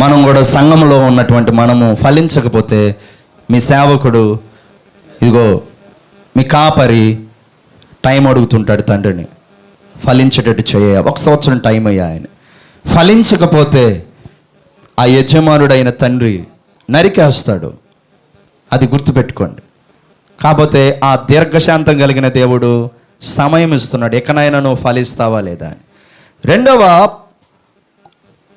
మనం కూడా సంఘంలో ఉన్నటువంటి మనము ఫలించకపోతే మీ సేవకుడు ఇదిగో మీ కాపరి టైం అడుగుతుంటాడు తండ్రిని. ఫలించేటట్టు చేయ ఒక సంవత్సరం టైం అయ్యా ఆయన. ఫలించకపోతే ఆ యజమానుడైన తండ్రి నరికేస్తాడు. అది గుర్తుపెట్టుకోండి. కాకపోతే ఆ దీర్ఘశాంతం కలిగిన దేవుడు సమయం ఇస్తున్నాడు. ఎక్కడైనా నువ్వు ఫలిస్తావా లేదా అని. రెండవ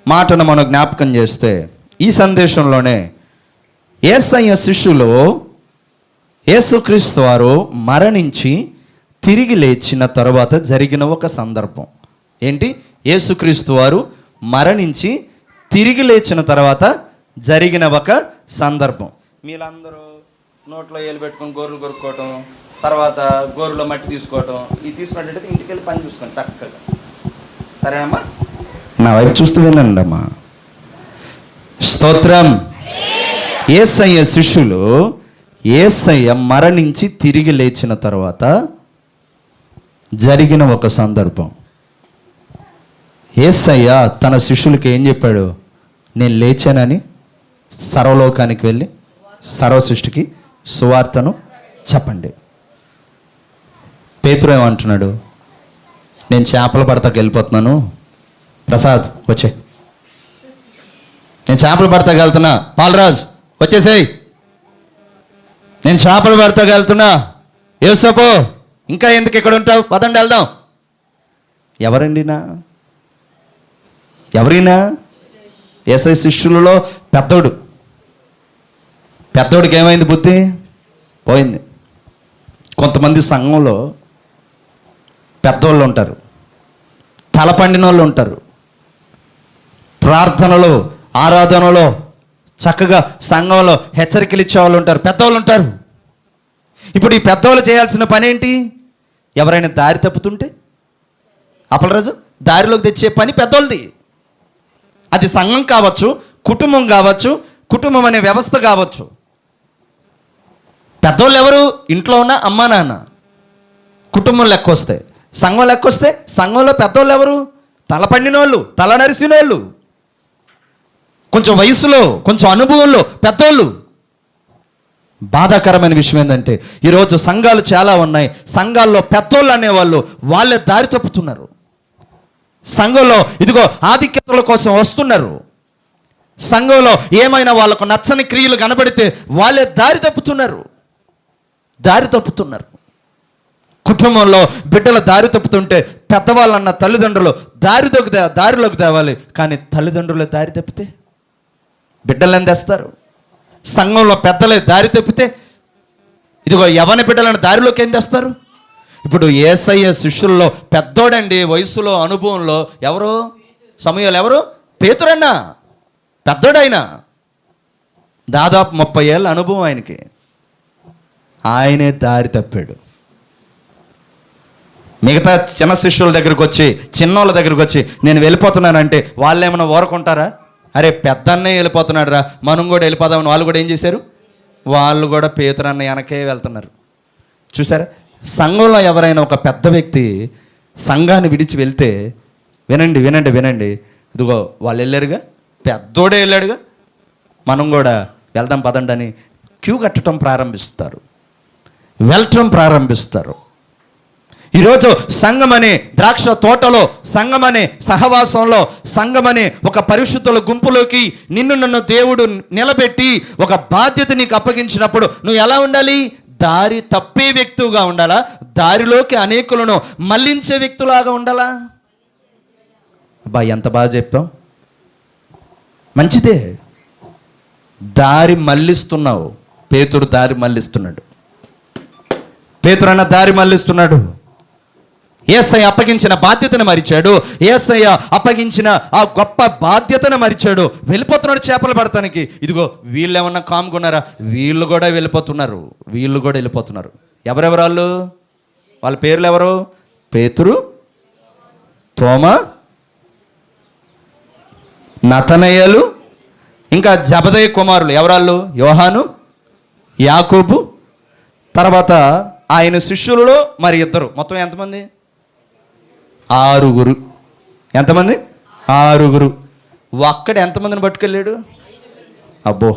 మాటను మనం జ్ఞాపకం చేస్తే ఈ సందేశంలోనే ఏసయ్య శిష్యులు యేసుక్రీస్తు వారు మరణించి తిరిగి లేచిన తర్వాత జరిగిన ఒక సందర్భం. ఏంటి? యేసుక్రీస్తు వారు మరణించి తిరిగి లేచిన తర్వాత జరిగిన ఒక సందర్భం. మీరందరూ నోట్లో ఏలు పెట్టుకొని గోర్లు కొరుక్కోవటం తర్వాత గోరులో మట్టి తీసుకోవటం ఇది తీసుకున్నట్టయితే ఇంటికి వెళ్ళి పని చూసుకోండి చక్కగా. సరేనమ్మా? నా వైపు చూస్తూ వినండి అమ్మా. స్తోత్రం. ఏసయ్య శిష్యులు ఏసయ్య మరణించి తిరిగి లేచిన తర్వాత జరిగిన ఒక సందర్భం. ఏసయ్య తన శిష్యులకి ఏం చెప్పాడు? నేను లేచానని సర్వలోకానికి వెళ్ళి సర్వ సృష్టికి సువార్తను చెప్పండి. పేతురు ఏమంటున్నాడు? నేను చేపలు పడతాకెళ్ళిపోతున్నాను ప్రసాద్ వచ్చే. నేను చేపలు పడతగలుగుతున్నా పాలరాజ్ వచ్చేసేయ్. నేను చేపలు పడతగలుగుతున్నా వెళ్తున్నా. ఇంకా ఎందుకు ఇక్కడ ఉంటావు? పదండి వెళ్దాం. ఎవరండినా ఎవరైనా? ఏసై శిష్యులలో పెద్దోడు. పెద్దోడికి ఏమైంది బుద్ధి? పోయింది. కొంతమంది సంఘంలో పెద్దోళ్ళు ఉంటారు. తలపండిన వాళ్ళు ఉంటారు. ప్రార్థనలో ఆరాధనలో చక్కగా సంఘంలో హెచ్చరికలు ఇచ్చే వాళ్ళు ఉంటారు. పెద్దవాళ్ళు ఉంటారు. ఇప్పుడు ఈ పెద్దవాళ్ళు చేయాల్సిన పని ఏంటి? ఎవరైనా దారి తప్పుతుంటే? అప్పలరాజు దారిలోకి తెచ్చే పని పెద్దోళ్ళది అది సంఘం కావచ్చు కుటుంబం కావచ్చు కుటుంబం అనే వ్యవస్థ కావచ్చు. పెద్దోళ్ళు ఎవరు? ఇంట్లో ఉన్న అమ్మా నాన్న. కుటుంబం లెక్కొస్తే సంఘం లెక్కొస్తే సంఘంలో పెద్దోళ్ళు ఎవరు? తల పండినోళ్ళు తల నరిసినోళ్ళు. వాళ్ళు కొంచెం వయసులో కొంచెం అనుభవంలో పెద్దోళ్ళు. బాధాకరమైన విషయం ఏంటంటే ఈరోజు సంఘాలు చాలా ఉన్నాయి. సంఘాల్లో పెద్దోళ్ళు అనేవాళ్ళు వాళ్ళే దారి తప్పుతున్నారు. సంఘంలో ఇదిగో ఆధిక్యతల కోసం వస్తున్నారు. సంఘంలో ఏమైనా వాళ్ళకు నచ్చని క్రియలు కనబడితే వాళ్ళే దారి తప్పుతున్నారు. దారి తప్పుతున్నారు. కుటుంబంలో బిడ్డల దారి తప్పుతుంటే పెద్దవాళ్ళన్న తల్లిదండ్రులు దారిలోకి తే- దారిలోకి తేవాలి. కానీ తల్లిదండ్రులు దారి తప్పితే బిడ్డలు ఏం తెస్తారు సంఘంలో పెద్దలే దారి తప్పితే ఇదిగో యవన బిడ్డలను దారిలోకి ఏం తెస్తారు ఇప్పుడు ఏసయ్య శిష్యుల్లో పెద్దోడండి వయసులో అనుభవంలో ఎవరు? సమయంలో ఎవరు? పేతురన్నా. పెద్దోడైనా. దాదాపు ముప్పై ఏళ్ళ అనుభవం ఆయనకి. ఆయనే దారి తప్పాడు. మిగతా చిన్న శిష్యుల దగ్గరికి వచ్చి చిన్నోళ్ళ దగ్గరికి వచ్చి నేను వెళ్ళిపోతున్నానంటే వాళ్ళు ఏమైనా ఓరకుంటారా అరే పెద్దన్నే వెళ్ళిపోతున్నాడు రా మనం కూడా వెళ్ళిపోదామని వాళ్ళు కూడా ఏం చేశారు? వాళ్ళు కూడా పేతురన్న వెనకే వెళ్తున్నారు. చూసారా? సంఘంలో ఎవరైనా ఒక పెద్ద వ్యక్తి సంఘాన్ని విడిచి వెళ్తే వినండి వినండి వినండి. ఇదిగో వాళ్ళు వెళ్ళారుగా పెద్దోడే వెళ్ళాడుగా మనం కూడా వెళ్దాం పదండి అని క్యూ కట్టడం ప్రారంభిస్తారు. వెళ్ళటం ప్రారంభిస్తారు. ఈరోజు సంఘమనే ద్రాక్ష తోటలో సంఘమనే సహవాసంలో సంఘమనే ఒక పరిశుద్ధుల గుంపులోకి నిన్ను నన్ను దేవుడు నిలబెట్టి ఒక బాధ్యత నీకు అప్పగించినప్పుడు నువ్వు ఎలా ఉండాలి? దారి తప్పే వ్యక్తుగా ఉండాలా? దారిలోకి అనేకులను మళ్ళించే వ్యక్తులాగా ఉండాలా? అబ్బా ఎంత బాగా చెప్పాం మంచిదే. దారి మళ్ళిస్తున్నావు పేతురు దారి మళ్ళిస్తున్నాడు పేతురన్న దారి మళ్ళిస్తున్నాడు ఏసయ్య అప్పగించిన బాధ్యతను మరిచాడు. ఏసయ్య అప్పగించిన ఆ గొప్ప బాధ్యతను మరిచాడు. వెళ్ళిపోతున్నాడు చేపలు పడటానికి. ఇదిగో వీళ్ళు ఏమన్నా కాముకున్నారా వీళ్ళు కూడా వెళ్ళిపోతున్నారు. వీళ్ళు కూడా వెళ్ళిపోతున్నారు. ఎవరెవరు వాళ్ళు వాళ్ళ పేర్లు ఎవరు? పేతురు తోమ నతనయ్యలు ఇంకా జబదయ్య కుమారులు ఎవరాళ్ళు? యోహాను యాకూబు. తర్వాత ఆయన శిష్యులలో మరి ఇద్దరు. మొత్తం ఎంతమంది? ఆరుగురు. ఎంతమంది? ఆరుగురు. ఒక్కడ ఎంతమందిని పట్టుకెళ్ళాడు? అబ్బో.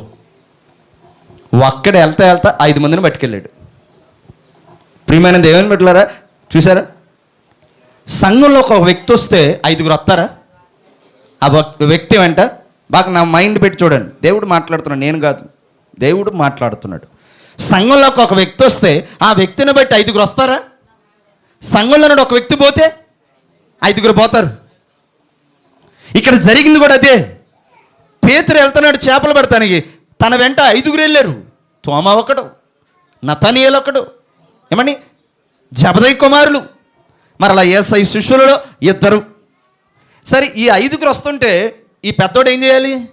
ఒక్కడ వెళ్తా వెళ్తా ఐదు మందిని పట్టుకెళ్ళాడు. ప్రియమైన దేవుని పెట్టలేరా చూసారా సంఘంలో ఒక వ్యక్తి వస్తే ఐదుగురు వస్తారా? ఆ వ్యక్తి వెంట బాగా నా మైండ్ పెట్టి చూడండి. దేవుడు మాట్లాడుతున్నాడు నేను కాదు. దేవుడు మాట్లాడుతున్నాడు. సంఘంలోకి ఒక వ్యక్తి వస్తే ఆ వ్యక్తిని బట్టి ఐదుగురు వస్తారా? సంఘంలో ఒక వ్యక్తి పోతే ఐదుగురు పోతారు. ఇక్కడ జరిగింది కూడా అదే. పేతురు వెళ్తున్నాడు చేపలు పడతానికి తన వెంట ఐదుగురు వెళ్ళారు. తోమ ఒకడు నతనీయులు ఒకడు ఏమని జబదయ్య కుమారులు. మరి అలా ఏసై శిష్యులలో ఇద్దరు. సరే ఈ ఐదుగురు వస్తుంటే ఈ పెద్దోడు ఏం చేయాలి?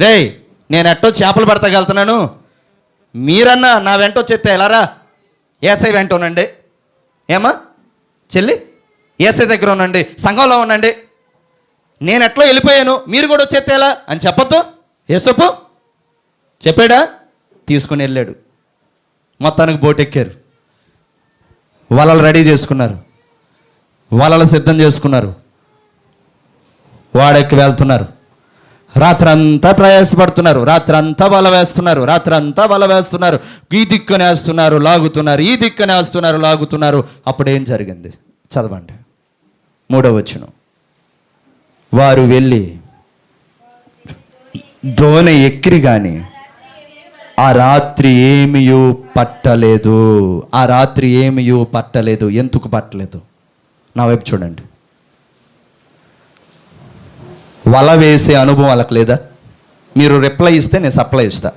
రేయ్ నేను ఎట్టో చేపలు పడతగలుగుతున్నాను మీరన్నా నా వెంట వచ్చేస్తే ఎలారా ఏసై వెంట ఉనండి ఏమా చెల్లి? ఏసై దగ్గర ఉండండి సంఘంలో ఉండండి. నేను ఎట్లా వెళ్ళిపోయాను? మీరు కూడా వచ్చేత్తేలా అని చెప్పొద్దు? ఏసప్పు చెప్పాడా? తీసుకుని వెళ్ళాడు. మొత్తానికి బోట్ ఎక్కారు. వలలు రెడీ చేసుకున్నారు. వలలు సిద్ధం చేసుకున్నారు. వాడెక్కి వెళ్తున్నారు. రాత్రంతా ప్రయాసపడుతున్నారు. రాత్రంతా వల వేస్తున్నారు. రాత్రంతా వల వేస్తున్నారు. ఈ దిక్కునే వేస్తున్నారు లాగుతున్నారు. ఈ దిక్కునే వేస్తున్నారు లాగుతున్నారు. అప్పుడేం జరిగింది? చదవండి. మూడవ వచ్చును వారు వెళ్ళి దోణి ఎక్కిరి కానీ ఆ రాత్రి ఏమియో పట్టలేదు. ఆ రాత్రి ఏమియో పట్టలేదు. ఎందుకు పట్టలేదు? నా వైపు చూడండి. వల వేసే అనుభవం వాళ్ళకి లేదా? మీరు రిప్లై ఇస్తే నేను సప్లై ఇస్తా.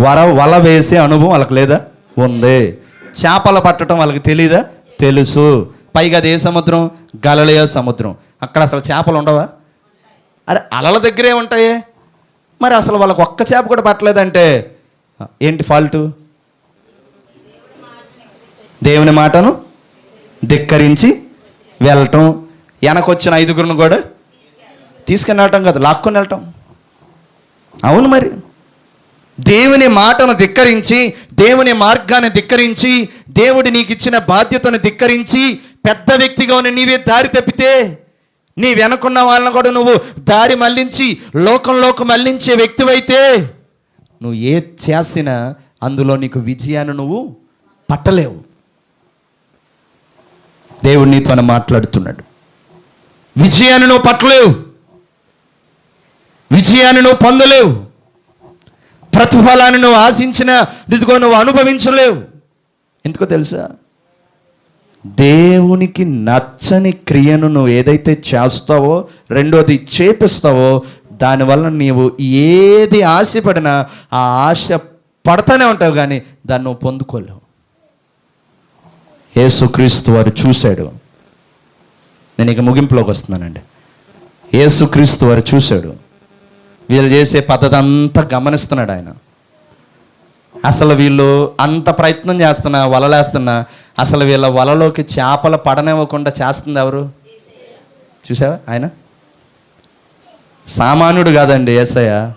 వర వల వేసే అనుభవం వాళ్ళకి లేదా? ఉంది. చేపలు పట్టడం వాళ్ళకి తెలీదా? తెలుసు. పైగా అది ఏ సముద్రం గలలయ సముద్రం. అక్కడ అసలు చేపలు ఉండవా? అరే అలల దగ్గరే ఉంటాయే. మరి అసలు వాళ్ళకి ఒక్క చేప కూడా పట్టలేదంటే ఏంటి ఫాల్టు? దేవుని మాటను ధిక్కరించి వెళ్ళటం వెనకొచ్చిన ఐదుగురును కూడా తీసుకుని వెళ్ళటం కాదు లాక్కొని వెళ్ళటం. అవును మరి. దేవుని మాటను ధిక్కరించి దేవుని మార్గాన్ని ధిక్కరించి దేవుడు నీకు ఇచ్చిన బాధ్యతను ధిక్కరించి పెద్ద వ్యక్తిగా ఉన్న నీవే దారి తప్పితే నీ వెనకున్న వాళ్ళని కూడా నువ్వు దారి మళ్ళించి లోకంలోకి మళ్ళించే వ్యక్తివైతే నువ్వు ఏ చేసినా అందులో నీకు విజయాన్ని నువ్వు పట్టలేవు. దేవుడు నీతో మాట్లాడుతున్నాడు. విజయాన్ని నువ్వు పట్టలేవు. విజయాన్ని నువ్వు పొందలేవు. ప్రతిఫలాన్ని నువ్వు ఆశించిన ఇదిగో నువ్వు అనుభవించలేవు. ఎందుకో తెలుసా? దేవునికి నచ్చని క్రియను నువ్వు ఏదైతే చేస్తావో రెండోది చేపిస్తావో దానివల్ల నీవు ఏది ఆశపడినా ఆ ఆశ పడతానే ఉంటావు కానీ దాన్ని నువ్వు పొందుకోలేవు. యేసుక్రీస్తు వారు చూశాడు. నేను ఇక ముగింపులోకి వస్తున్నానండి. యేసుక్రీస్తు వారు చూశాడు. వీళ్ళు చేసే పద్ధతి అంతా గమనిస్తున్నాడు ఆయన. అసలు వీళ్ళు అంత ప్రయత్నం చేస్తున్నా వలలేస్తున్నా అసలు వీళ్ళ వలలోకి చేపలు పడనివ్వకుండా చేస్తుంది ఎవరు? చూసావా ఆయన? సామాన్యుడు కాదండి ఏసయ్య.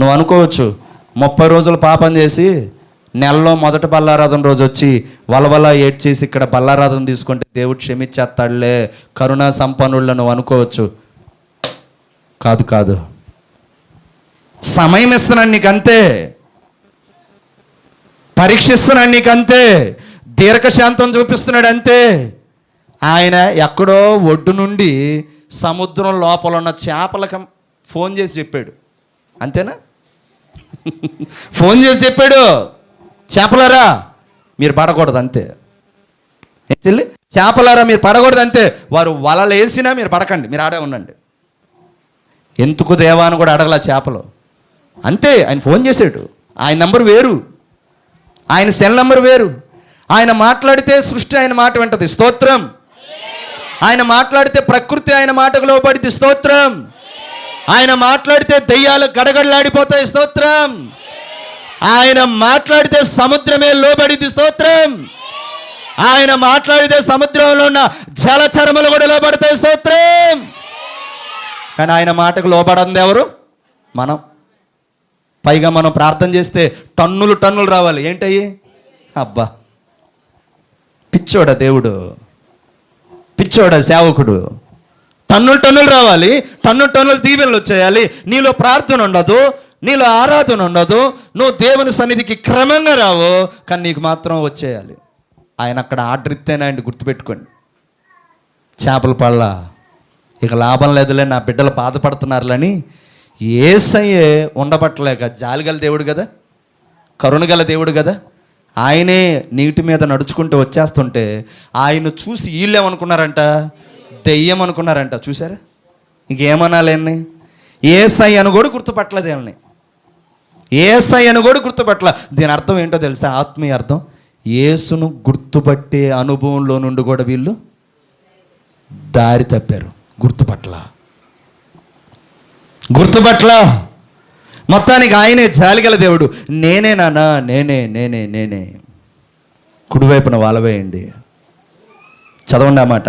నువ్వు అనుకోవచ్చు ముప్పై రోజులు పాపం చేసి నెలలో మొదటి బల్లారాధన రోజు వచ్చి వలవల ఏడ్చేసి ఇక్కడ బల్లారాధన తీసుకుంటే దేవుడు క్షమించేస్తాడులే కరుణా సంపన్నుళ్ళు నువ్వు అనుకోవచ్చు. కాదు కాదు. సమయం ఇస్తున్నాను నీకు అంతే నీకంతే. నీకు అంతే దీర్ఘశాంతం చూపిస్తున్నాడు అంతే. ఆయన ఎక్కడో ఒడ్డు నుండి సముద్రం లోపల ఉన్న చేపలకు ఫోన్ చేసి చెప్పాడు. అంతేనా? ఫోన్ చేసి చెప్పాడు. చేపలారా మీరు పడకూడదు అంతే. చెల్లి? చేపలారా మీరు పడకూడదు అంతే. వారు వలలు వేసినా మీరు పడకండి మీరు ఆడే ఉండండి. ఎందుకు దేవా అని కూడా అడగల చేపలు? అంతే ఆయన ఫోన్ చేశాడు. ఆయన నంబర్ వేరు. ఆయన సెల్ నంబర్ వేరు. ఆయన మాట్లాడితే సృష్టి ఆయన మాట వింటది. స్తోత్రం. ఆయన మాట్లాడితే ప్రకృతి ఆయన మాటకు లోపడితే స్తోత్రం. ఆయన మాట్లాడితే దెయ్యాలు గడగడలాడిపోతాయి. స్తోత్రం. ఆయన మాట్లాడితే సముద్రమే లోబడిది స్తోత్రం. ఆయన మాట్లాడితే సముద్రంలో ఉన్న జలచరములు కూడా లోబడతాయి. స్తోత్రం. కానీ ఆయన మాటకు లోబడంది ఎవరు? మనం. పైగా మనం ప్రార్థన చేస్తే టన్నులు టన్నులు రావాలి. ఏంటయ్యి? అబ్బా. పిచ్చోడ దేవుడు? పిచ్చోడ సేవకుడు? టన్నులు టన్నులు రావాలి టన్నులు టన్నులు దీవెనలు వచ్చేయాలి. నీలో ప్రార్థన ఉండదు నీలో ఆరాధన ఉండదు నువ్వు దేవుని సన్నిధికి క్రమంగా రావు కానీ నీకు మాత్రం వచ్చేయాలి. ఆయన అక్కడ ఆర్డర్ ఇస్తేనే ఆయన గుర్తుపెట్టుకోండి. చేపల పళ్ళ. ఇక లాభం లేదులే నా బిడ్డలు బాధపడుతున్నారులని ఏసయ్యే ఉండబట్టలేక జాలిగల దేవుడు కదా కరుణగల దేవుడు కదా ఆయనే నీటి మీద నడుచుకుంటూ వచ్చేస్తుంటే ఆయన చూసి వీళ్ళు ఏమనుకున్నారంట? దెయ్యం అనుకున్నారంట. చూసారా ఇంకేమనాలేని ఏసై అని కూడా గుర్తుపట్టలేదు వీళ్ళని ఏసై అని కూడా గుర్తుపట్టల. దీని అర్థం ఏంటో తెలుసా? ఆత్మీయ అర్థం. యేసును గుర్తుపట్టే అనుభవంలో నుండి కూడా వీళ్ళు దారి తప్పారు. గుర్తుపట్ల గుర్తుపట్ల మొత్తానికి ఆయనే జాలిగల దేవుడు. నేనే నానా నేనే నేనే నేనే. కుడివైపున వాలవేయండి చదవండి ఆ మాట.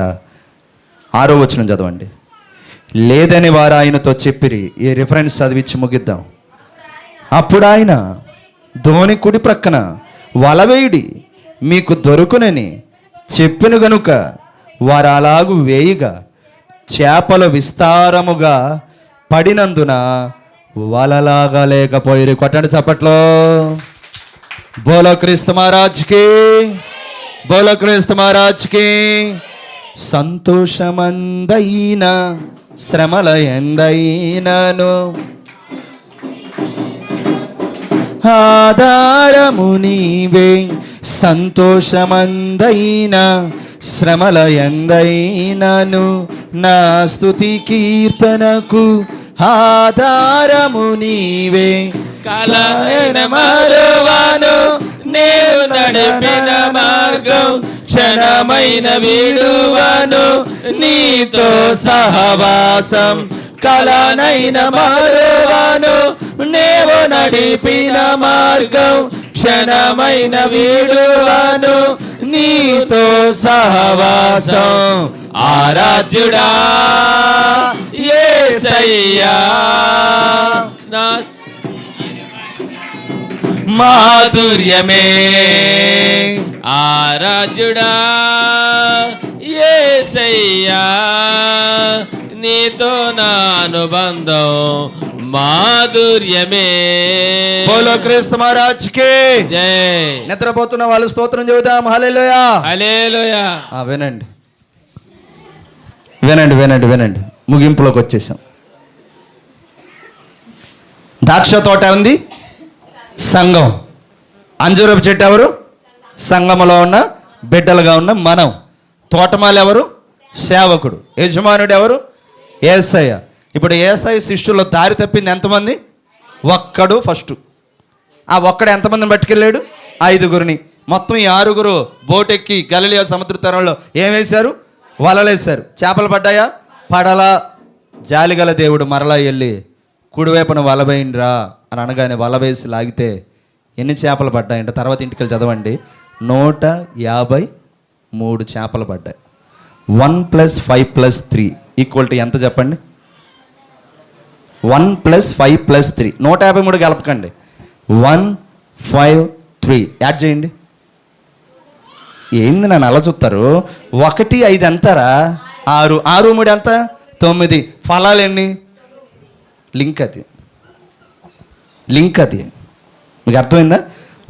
ఆరో వచ్చిన చదవండి. లేదని వారు ఆయనతో చెప్పిరి. ఈ రిఫరెన్స్ చదివించి ముగిద్దాం. అప్పుడు ఆయన ధోని కుడి ప్రక్కన వలవేయుడి మీకు దొరుకునని చెప్పిన గనుక వారు అలాగు వేయగా. చేపలు విస్తారముగా పడినందున వలలాగా లేకపోయి కొట్టండి చప్పట్లో. బోలో క్రీస్తు మహారాజ్కి బోలో క్రీస్తు మహారాజ్కి సంతోషమందైన శ్రమల ఎందైనను ఆధారము నీవే సంతోషమందైన శ్రమల ఎందైనను నా స్థుతి కీర్తనకు ఆధారము నీవే. కలైన మరువను నేను నడిపిన మార్గం. క్షణమైన విడువను నీతో సహవాసం. కలనైన మరువను నేవు నడిపిన మార్గం. క్షణమైన విడువను నీతో సహవాసం. ఆరాధ్యుడా యేసయ్యా నా మాధుర్యమే. ఆరాధ్యుడా యేసయ్యా నీతో నా అనుబంధం మాధుర్యమే. బోలో క్రీస్తు మహారాజ్కి. జై. నిద్రపోతున్న వాళ్ళు స్తోత్రం చెబుదాం. హల్లెలూయా. ఆ, వినండి. వినండి వినండి వినండి. ముగింపులోకి వచ్చేసాం. ద్రాక్ష తోట ఉంది. సంఘం. అంజూరపు చెట్టు ఎవరు? సంఘములో ఉన్న బిడ్డలుగా ఉన్న మనం. తోటమాలు ఎవరు? సేవకుడు. యజమానుడు ఎవరు? ఏసయ్య. ఇప్పుడు ఏసఐ శిష్యుల్లో దారి తప్పింది ఎంతమంది? ఒక్కడు ఫస్ట్. ఆ ఒక్కడ ఎంతమందిని పట్టుకెళ్ళాడు? ఐదుగురిని. మొత్తం ఈ ఆరుగురు బోటెక్కి గలిలియా సముద్ర తీరంలో ఏమేశారు వేశారు? వలలేశారు. చేపలు పడ్డాయా? పడలా జాలిగల దేవుడు మరలా వెళ్ళి కుడివైపున వలవేయండిరా అని అనగానే వల వేసి లాగితే ఎన్ని చేపలు పడ్డాయంటే తర్వాత ఇంటికి వెళ్ళి చదవండి. నూట యాభై మూడు చేపలు పడ్డాయి. One plus five plus three equal to ఎంత చెప్పండి? One plus five plus three. నూట యాభై మూడు కలపకండి. One five three. యాడ్ చేయండి. ఏంది నన్ను అలా చూస్తారు ఒకటి ఐదు ఎంతరా? ఆరు ఆరు మూడు ఎంత? తొమ్మిది. ఫలాలు ఎన్ని? లింక్ అది. లింక్ అది. మీకు అర్థమైందా?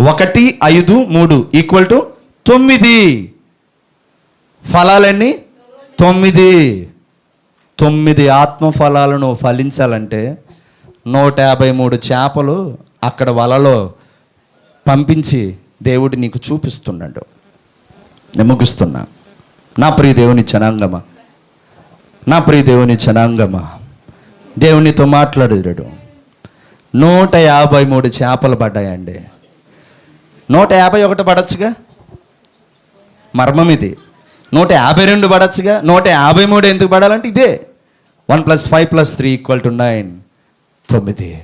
ఒకటి ఐదు మూడు. ఈక్వల్ టు తొమ్మిది. ఫలాలన్నీ తొమ్మిది. తొమ్మిది ఆత్మ ఫలాలను ఫలించాలంటే నూట యాభై మూడు చేపలు అక్కడ వలలో పంపించి దేవుడు నీకు చూపిస్తున్నాడు. నేను ముగిస్తున్నా. నా ప్రియ దేవుని జనాంగమా? నా ప్రియ దేవుని జనాంగమా దేవునితో మాట్లాడాడు నూట యాభై మూడు చేపలు పడ్డాయండి. నూట యాభై ఒకటి పడచ్చుగా? మర్మం ఇది. నూట యాభై రెండు పడచ్చుగా? నూట యాభై మూడు ఎందుకు పడాలంటే ఇదే. One plus five plus three equal to nine. తొమ్మిది.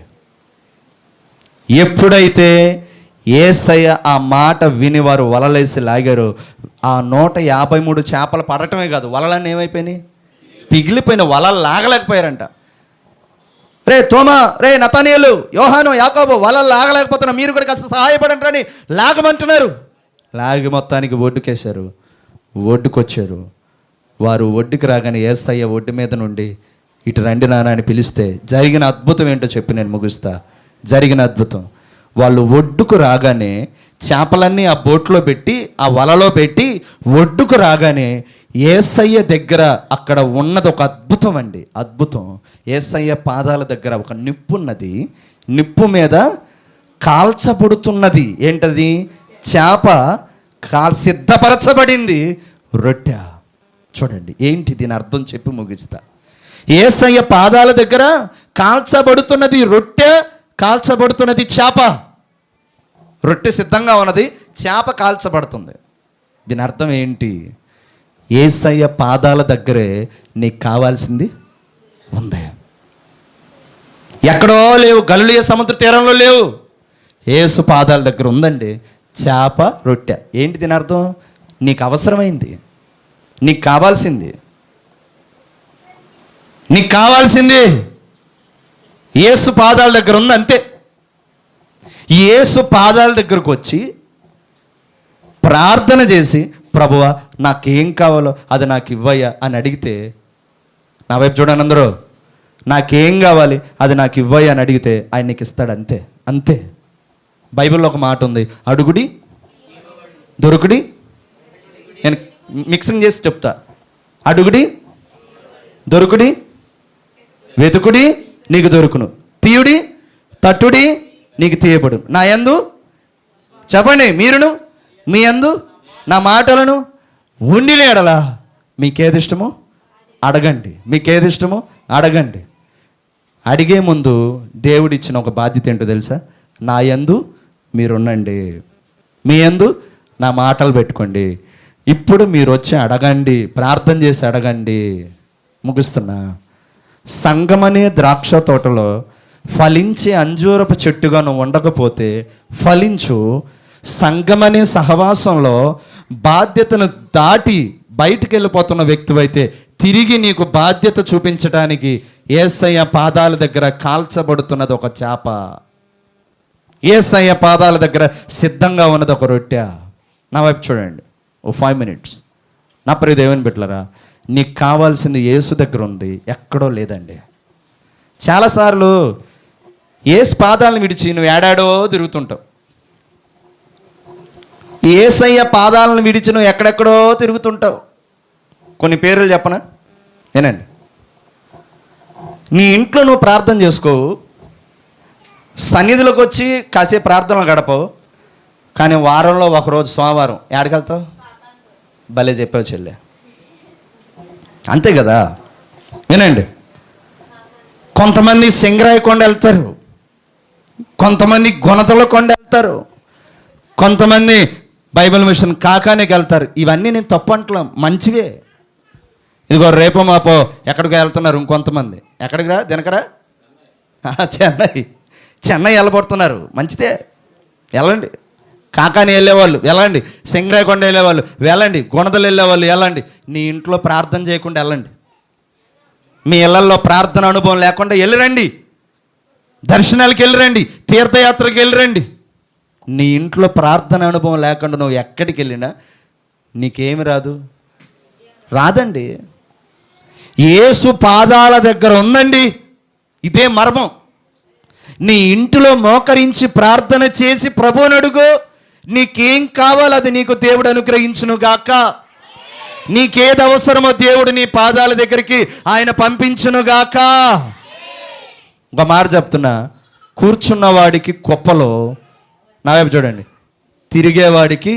ఎప్పుడైతే ఏసయ్య ఆ మాట విని వారు వలలేసి లాగారు ఆ నూట యాభై మూడు చేపలు పడటమే కాదు వలలన్నీ ఏమైపోయినాయి? పిగిలిపోయిన వలలు లాగలేకపోయారంట. రే తోమా రే నతానియలు యోహాను యాకోబు వలలు లాగలేకపోతున్నా మీరు కూడా కాస్త సహాయపడండి అని లాగమంటున్నారు. లాగి మొత్తానికి ఒడ్డుకేశారు. ఒడ్డుకొచ్చారు. వారు ఒడ్డుకి రాగానే ఏసయ్య ఒడ్డు మీద నుండి ఇటు రండి నాన్న అని పిలిస్తే జరిగిన అద్భుతం ఏంటో చెప్పి నేను ముగిస్తా. జరిగిన అద్భుతం. వాళ్ళు ఒడ్డుకు రాగానే చేపలన్నీ ఆ బోట్లో పెట్టి ఆ వలలో పెట్టి ఒడ్డుకు రాగానే ఏసయ్య దగ్గర అక్కడ ఉన్నది ఒక అద్భుతం అండి. అద్భుతం. ఏసయ్య పాదాల దగ్గర ఒక నిప్పు ఉన్నది. నిప్పు మీద కాల్చబడుతున్నది. ఏంటది? చేప కాల్ సిద్ధపరచబడింది. రొట్టె. చూడండి ఏంటి దీని అర్థం చెప్పి ముగిస్తా. ఏసయ్య పాదాల దగ్గర కాల్చబడుతున్నది రొట్టె కాల్చబడుతున్నది చేప. రొట్టె సిద్ధంగా ఉన్నది. చేప కాల్చబడుతుంది. దీని అర్థం ఏంటి? ఏసయ్య పాదాల దగ్గరే నీకు కావాల్సింది ఉంది. ఎక్కడో లేవు గలులియ సముద్ర తీరంలో లేవు. ఏసు పాదాల దగ్గర ఉందండి చేప రొట్టె. ఏంటి దీని అర్థం? నీకు అవసరమైంది నీకు కావాల్సింది. నీకు కావాల్సింది ఏసు పాదాల దగ్గర ఉంది అంతే. ఏసు పాదాల దగ్గరకు వచ్చి ప్రార్థన చేసి ప్రభువ నాకేం కావాలో అది నాకు ఇవ్వయ్యా అని అడిగితే నా వైపు చూడండి అందరూ నాకేం కావాలి అది నాకు ఇవ్వయ్యా అని అడిగితే ఆయన నీకు ఇస్తాడు అంతే అంతే. బైబిల్లో ఒక మాట ఉంది అడుగుడి దొరుకుడి నేను మిక్సింగ్ చేసి చెప్తా. అడుగుడి దొరుకుడి వెతుకుడి నీకు దొరుకును. తీయుడి తట్టుడి నీకు తీయబడు నా యందు చెప్పండి మీరును మీ యందు నా మాటలను ఉండిన ఎడలా మీకేది ఇష్టమో అడగండి. మీకేది ఇష్టమో అడగండి. అడిగే ముందు దేవుడిచ్చిన ఒక బాధ్యత ఏంటో తెలుసా? నా యందు మీరుండండి. మీ యందు నా మాటలు పెట్టుకోండి. ఇప్పుడు మీరు వచ్చి అడగండి. ప్రార్థన చేసి అడగండి. ముగిస్తున్నా. సంగమనే ద్రాక్ష తోటలో ఫలించే అంజూరపు చెట్టుగా నువ్వు ఉండకపోతే ఫలించు. సంగమనే సహవాసంలో బాధ్యతను దాటి బయటికి వెళ్ళిపోతున్న వ్యక్తివైతే తిరిగి నీకు బాధ్యత చూపించడానికి ఏసయ్య పాదాల దగ్గర కాల్చబడుతున్నది ఒక చేప. ఏసయ్య పాదాల దగ్గర సిద్ధంగా ఉన్నది ఒక రొట్టె. నా వైపు చూడండి. ఓ ఫైవ్ మినిట్స్ నా ప్రియ దేవుని బిడ్డలరా నీకు కావాల్సింది యేసు దగ్గర ఉంది ఎక్కడో లేదండి. చాలాసార్లు ఏసు పాదాలను విడిచి నువ్వు ఏడాడో తిరుగుతుంటావు. ఏసయ్య పాదాలను విడిచి నువ్వు ఎక్కడెక్కడో తిరుగుతుంటావు. కొన్ని పేర్లు చెప్పనా? ఏనండి నీ ఇంట్లో నువ్వు ప్రార్థన చేసుకోవు సన్నిధిలోకి వచ్చి కాసేపు ప్రార్థనలు గడపవు. కానీ వారంలో ఒకరోజు సోమవారం. ఏడకెళ్తావు భలే చెప్పావు చెల్లె. అంతే కదా? వినండి. కొంతమంది సింగరాయి కొండ వెళ్తారు. కొంతమంది గుణతల కొండ వెళ్తారు. కొంతమంది బైబిల్ మిషన్ కాకానే వెళ్తారు ఇవన్నీ నేను తప్పు అంటలేం. మంచివే. ఇదిగో రేపు మాపో ఎక్కడికి వెళ్తున్నారు ఇంకొంతమంది? ఎక్కడికి రా? దినకరా? చెన్నై. చెన్నై వెళ్ళబడుతున్నారు మంచిదే. వెళ్ళండి. కాకాని వెళ్ళేవాళ్ళు వెళ్ళండి. సింగరాయకొండ వెళ్ళేవాళ్ళు వెళ్ళండి. గుణదలు వెళ్ళేవాళ్ళు వెళ్ళండి. నీ ఇంట్లో ప్రార్థన చేయకుండా వెళ్ళండి. మీ ఇళ్ళల్లో ప్రార్థన అనుభవం లేకుండా వెళ్ళిరండి దర్శనాలకు వెళ్ళిరండి తీర్థయాత్రకు వెళ్ళిరండి నీ ఇంట్లో ప్రార్థన అనుభవం లేకుండా నువ్వు ఎక్కడికి వెళ్ళినా నీకేమి రాదు? రాదండి. ఏసు పాదాల దగ్గర ఉందండి ఇదే మర్మం. నీ ఇంటిలో మోకరించి ప్రార్థన చేసి ప్రభువుని అడుగు. నీకేం కావాలో అది నీకు దేవుడు అనుగ్రహించును గాక. నీకేది అవసరమో దేవుడు నీ పాదాల దగ్గరికి ఆయన పంపించును గాక. ఒక మాట చెప్తున్నా. కూర్చున్న వాడికి కుప్పలో నా వైపు చూడండి. తిరిగేవాడికి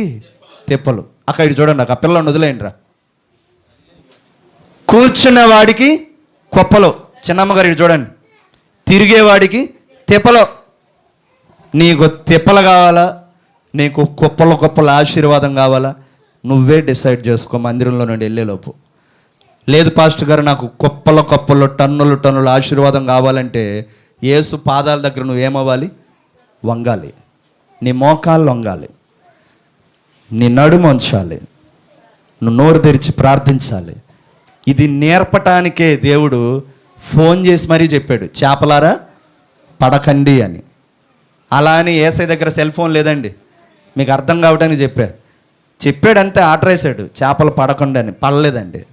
తెప్పలు. అక్కడ ఇటు చూడండి నాకు ఆ పిల్లలను వదిలేయండి రా కూర్చున్నవాడికి కుప్పలో. చిన్నమ్మగారు ఇటు చూడండి. తిరిగేవాడికి తెప్పలో. నీకు తెప్పలు కావాలా? నీకు కుప్పల కుప్పల ఆశీర్వాదం కావాలా? నువ్వే డిసైడ్ చేసుకో మందిరంలో నుండి వెళ్ళేలోపు. లేదు పాస్టర్ గారు నాకు కుప్పల కుప్పలు టన్నులు టన్నులు ఆశీర్వాదం కావాలంటే ఏసు పాదాల దగ్గర నువ్వేమవ్వాలి? వంగాలి. నీ మోకాళ్ళు వంగాలి నీ నడుము ఉంచాలి. నువ్వు నోరు తెరిచి ప్రార్థించాలి. ఇది నేర్పటానికే దేవుడు ఫోన్ చేసి మరీ చెప్పాడు చేపలారా పడకండి అని. అలా అని ఏసై దగ్గర సెల్ ఫోన్ లేదండి. మీకు అర్థం కావడానికి చెప్పారు చెప్పాడంతే ఆర్డర్ వేసాడు చేపలు పడకుండా అని. పడలేదండి.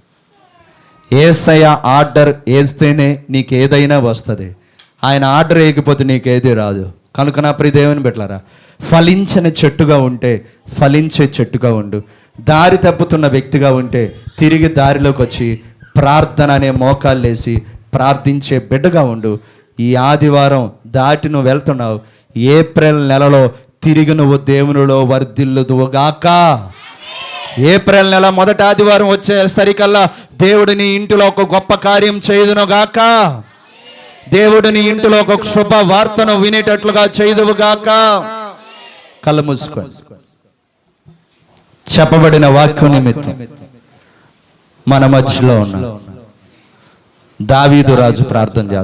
ఏసయ ఆర్డర్ వేస్తేనే నీకు ఏదైనా వస్తుంది. ఆయన ఆర్డర్ వేయకపోతే నీకేది రాదు. కనుక నా ప్రియ దేవుని పెట్టారా ఫలించని చెట్టుగా ఉంటే ఫలించే చెట్టుగా ఉండు. దారి తప్పుతున్న వ్యక్తిగా ఉంటే తిరిగి దారిలోకి వచ్చి ప్రార్థన అనే మోకాలు ప్రార్థించే బిడ్డగా ఉండు. ఈ ఆదివారం దాటి నువ్వు వెళ్తున్నావు. ఏప్రిల్ నెలలో తిరిగి నువ్వు దేవునిలో వర్ధిల్లుదువుగాక. ఏప్రిల్ నెల మొదటి ఆదివారం వచ్చేసరికల్లా దేవుడు నీ ఇంటిలో ఒక గొప్ప కార్యం చేయదునుగాక. దేవుడు నీ ఇంటిలో ఒక శుభ వార్తను వినేటట్లుగా చేయుదువుగాక. కళ్ళు మూసుకోండి చెప్పబడిన వాక్యం నిమిత్తం మన మధ్యలో ఉన్న దావీదు రాజు ప్రార్థన చేస్తాడు.